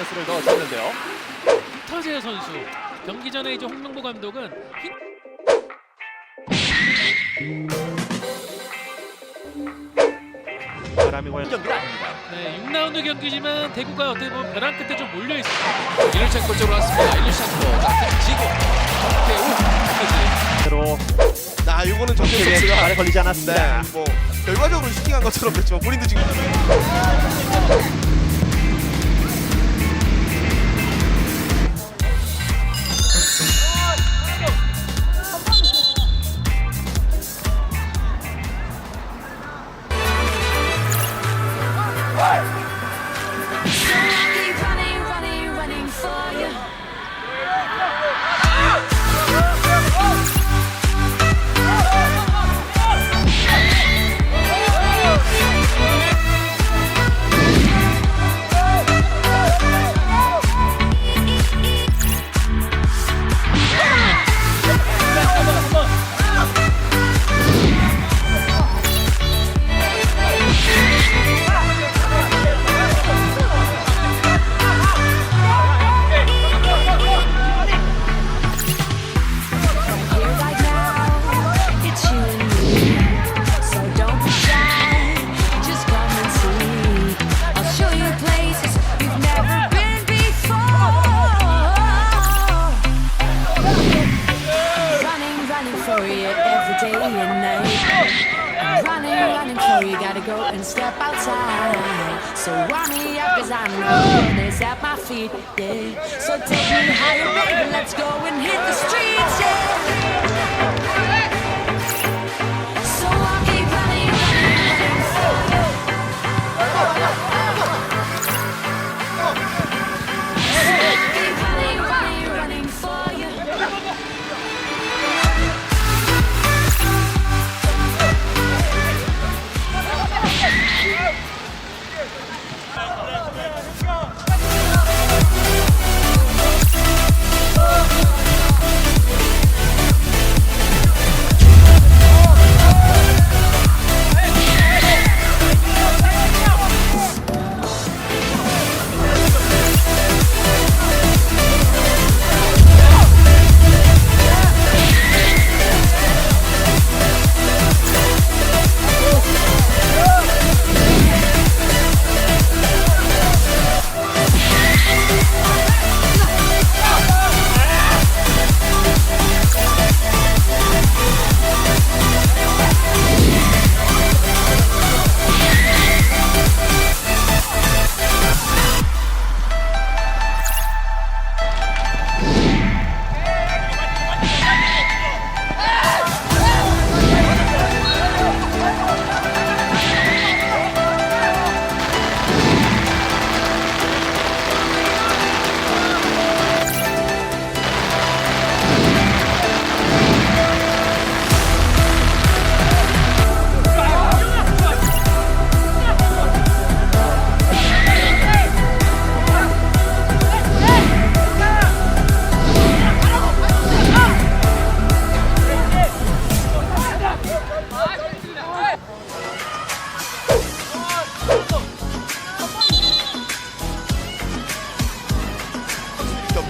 패스를 넣어줬는데요. 타재 선수 경기 전에 이제 홍명보 감독은 흰- 바람이 월 경기가 아닙니다. 네, 6라운드 경기지만 대구가 어떻게 보면 벼랑 끝에 좀 몰려 있습니다. 일루첸코 쪽으로 왔습니다. 일루첸코 따뜻지고 정태우 대로 나 이거는 에 선수가 발에 걸리지 않았습니다. 네, 뭐 결과적으로 슈팅한 것처럼 됐지만 본인도 지금 for you every day and night. I'm running, running for you, gotta go and step outside. So run me up, cause I know it's at my feet, yeah. So take me higher, baby, let's go and hit the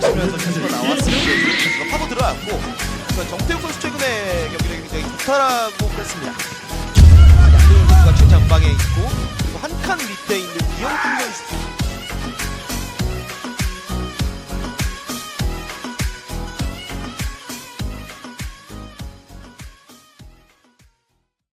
치면서 선수가 나왔으면 선수가 파고 들어왔고 그러니까 정태욱 선수 최근에 경기력이 굉장히 좋다라고 했습니다. 양도현 선수가 최장방에 있고 그리고 한 칸 밑에 있는 이영준 선수